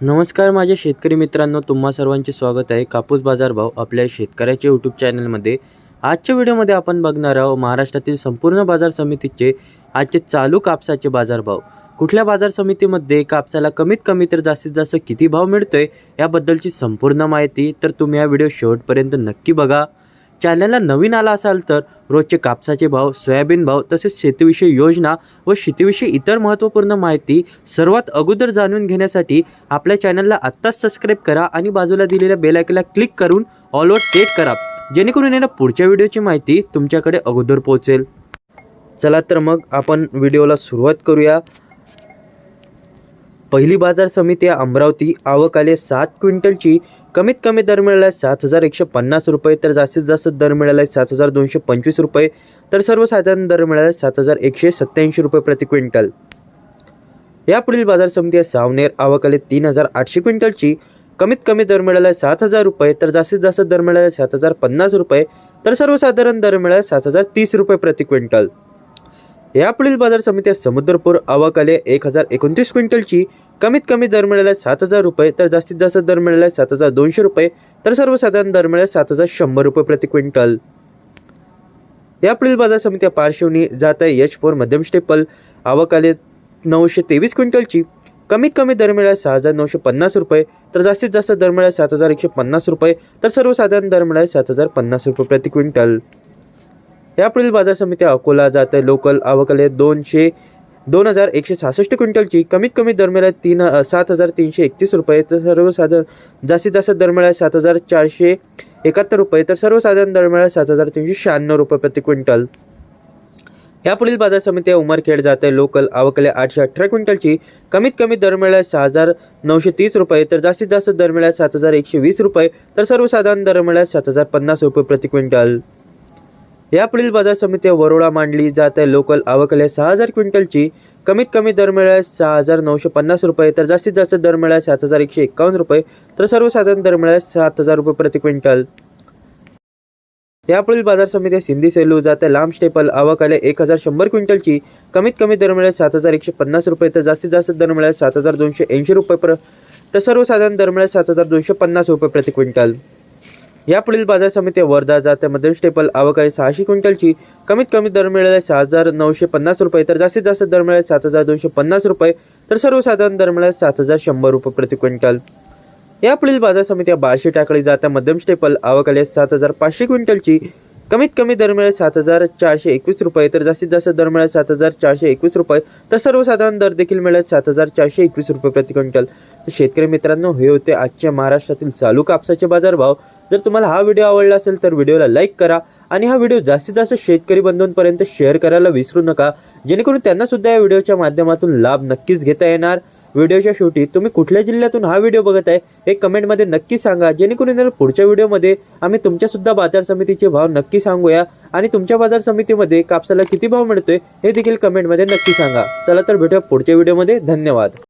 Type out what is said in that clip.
नमस्कार माझ्या शेतकरी मित्रांनो तुम्हा सर्वांचे स्वागत आहे. कापूस बाजारभाव आपल्या शेतकऱ्याच्या यूट्यूब चॅनलमध्ये आजच्या व्हिडिओमध्ये आपण बघणार आहोत महाराष्ट्रातील संपूर्ण बाजार समितीचे आजचे चालू कापसाचे बाजारभाव. कुठल्या बाजार समितीमध्ये कापसाला कमीत कमी तर जास्तीत जास्त किती भाव मिळतोय याबद्दलची संपूर्ण माहिती तर तुम्ही हा व्हिडिओ शेवटपर्यंत नक्की बघा. चॅनलला नवीन आला असाल तर रोजचे कापसाचे भाव सोयाबीन भाव तसेच शेतीविषयी योजना व शेतीविषयी इतर महत्त्वपूर्ण माहिती सर्वात अगोदर जाणून घेण्यासाठी आपल्या चॅनलला आत्ताच सबस्क्राईब करा आणि बाजूला दिलेल्या बेलायकला क्लिक करून ऑलवर सेट करा. जेणेकरून येणार पुढच्या व्हिडिओची माहिती तुमच्याकडे अगोदर पोहोचेल. चला तर मग आपण व्हिडिओला सुरुवात करूया. पहिली बाजार समिती अमरावती. आवक आले सात क्विंटलची. कमीत कमी दर मिळाला आहे सात हजार एकशे पन्नास रुपये तर जास्तीत जास्त दर मिळाला आहे सात हजार दोनशे पंचवीस रुपये तर सर्वसाधारण दर मिळाला आहे सात हजार एकशे सत्त्याऐंशी रुपये प्रति क्विंटल. यापुढील बाजार समिती आहे सावनेर. आवाकाली तीन हजार आठशे क्विंटलची. कमीत कमी दर मिळाला आहे सात हजार रुपये तर जास्तीत जास्त दर मिळाला आहे सात हजार पन्नास रुपये तर सर्वसाधारण दर मिळाला आहे सात हजार तीस रुपये प्रति क्विंटल. यापुढील बाजार समिती आहे समुद्रपूर. आवक आले एक हजार एकोणतीस क्विंटलची. कमीत कमी दर मिळाला आहे सात हजार रुपये तर जास्तीत जास्त दर मिळाला आहे सात हजार दोनशे रुपये तर सर्वसाधारण दर मिळाला सात हजार शंभर रुपये प्रति क्विंटल. यापुढील बाजार समित्या पार्श्वनी जात आहे यश फोर मध्यम स्टेपल. आवक आले नऊशे तेवीस क्विंटलची. कमीत कमी दर मिळाला सहा हजार नऊशे पन्नास रुपये तर जास्तीत जास्त दर मिळाला सात हजार एकशे पन्नास रुपये तर सर्वसाधारण दर मिळाला सात हजार पन्नास रुपये प्रति क्विंटल. यापुढील बाजार समित्या अकोला जात आहे लोकल आवक आले दोनशे दोन हजार एकशे सहासष्ट क्विंटलची कमीत कमी दर तीन सात हजार तीनशे एकतीस रुपये. तर सर्वसाधारण जास्तीत जास्त दर सात हजार चारशे एकाहत्तर रुपये. तर सर्वसाधारण दर सात हजार तीनशे शहाण्णव रुपये प्रति क्विंटल. यापुढील बाजार समिती उमरखेड जात. आहे लोकल आवकले आठशे अठरा क्विंटलची कमीत कमी दर मिळाला सहा हजार नऊशे तीस रुपये. तर जास्तीत जास्त दर मिळाला सात हजार एकशे वीस रुपये. तर सर्वसाधारण दर मिळाला सात हजार पन्नास रुपये प्रति क्विंटल. यापुढील बाजार समिती वरोडा वरोळा मांडली जात आहे. लोकल आवकले सहा हजार क्विंटलची कमीत कमी दर मिळाला सहा हजार नऊशे पन्नास रुपये तर जास्तीत जास्त दर मिळाला सात हजार एकशे एकावन्न रुपये तर सर्वसाधारण दर मिळाल्यास सात हजार रुपये प्रति क्विंटल. यापुढील बाजार समिती सिंधी सेलू जाते लांब स्टेपल आवक आले. एक हजार शंभर क्विंटलची कमीत कमी दर मिळाला सात हजार एकशे पन्नास रुपये तर जास्तीत जास्त दर मिळाला सात हजार दोनशे ऐंशी रुपये प्र तर सर्वसाधारण दर मिळाला सात हजार दोनशे पन्नास रुपये प्रति क्विंटल. यापुढील बाजार समिती वर्धा जात. मध्यम स्टेपल आवक सहाशे क्विंटलची कमीत कमी दर मिळाला सहा हजार नऊशे पन्नास रुपये. तर जास्तीत जास्त दर मिळाले सात हजार दोनशे पन्नास रुपये. तर सर्वसाधारण दर मिळाले सात हजार शंभर रुपये प्रति क्विंटल. यापुढील बाजार समित्या बारशे बार्शी टाकळी जात. मध्यम स्टेपल आवक सात हजार पाचशे क्विंटलची कमीत कमी दर मिळेल सात हजार चारशे एकवीस रुपये. तर जास्तीत जास्त दर मिळेल सात हजार चारशे एकवीस रुपये. तर सर्वसाधारण दर देखील मिळेल सात हजार चारशे एकवीस रुपये प्रति क्विंटल. तर शेतकरी मित्रांनो हे होते आजच्या महाराष्ट्रातील चालू कापसाचे बाजारभाव. जर तुम्हाला हा व्हिडिओ आवडला असेल तर व्हिडिओला लाईक करा आणि हा व्हिडिओ जास्तीत जास्त शेतकरी बंधूंपर्यंत शेअर करायला विसरू नका. जेणेकरून त्यांना सुद्धा या व्हिडिओच्या माध्यमातून लाभ नक्कीच घेता येणार. व्हिडिओच्या शेवटी तुम्ही कुठल्या जिल्ह्यातून हा व्हिडिओ बघत आहे हे कमेंटमध्ये नक्की सांगा. जेणेकरून जर पुढच्या व्हिडिओमध्ये आम्ही तुमच्यासुद्धा बाजार समितीचे भाव नक्की सांगूया आणि तुमच्या बाजार समितीमध्ये कापसाला किती भाव मिळतोय हे देखील कमेंटमध्ये नक्की सांगा. चला तर भेटूया पुढच्या व्हिडिओमध्ये धन्यवाद.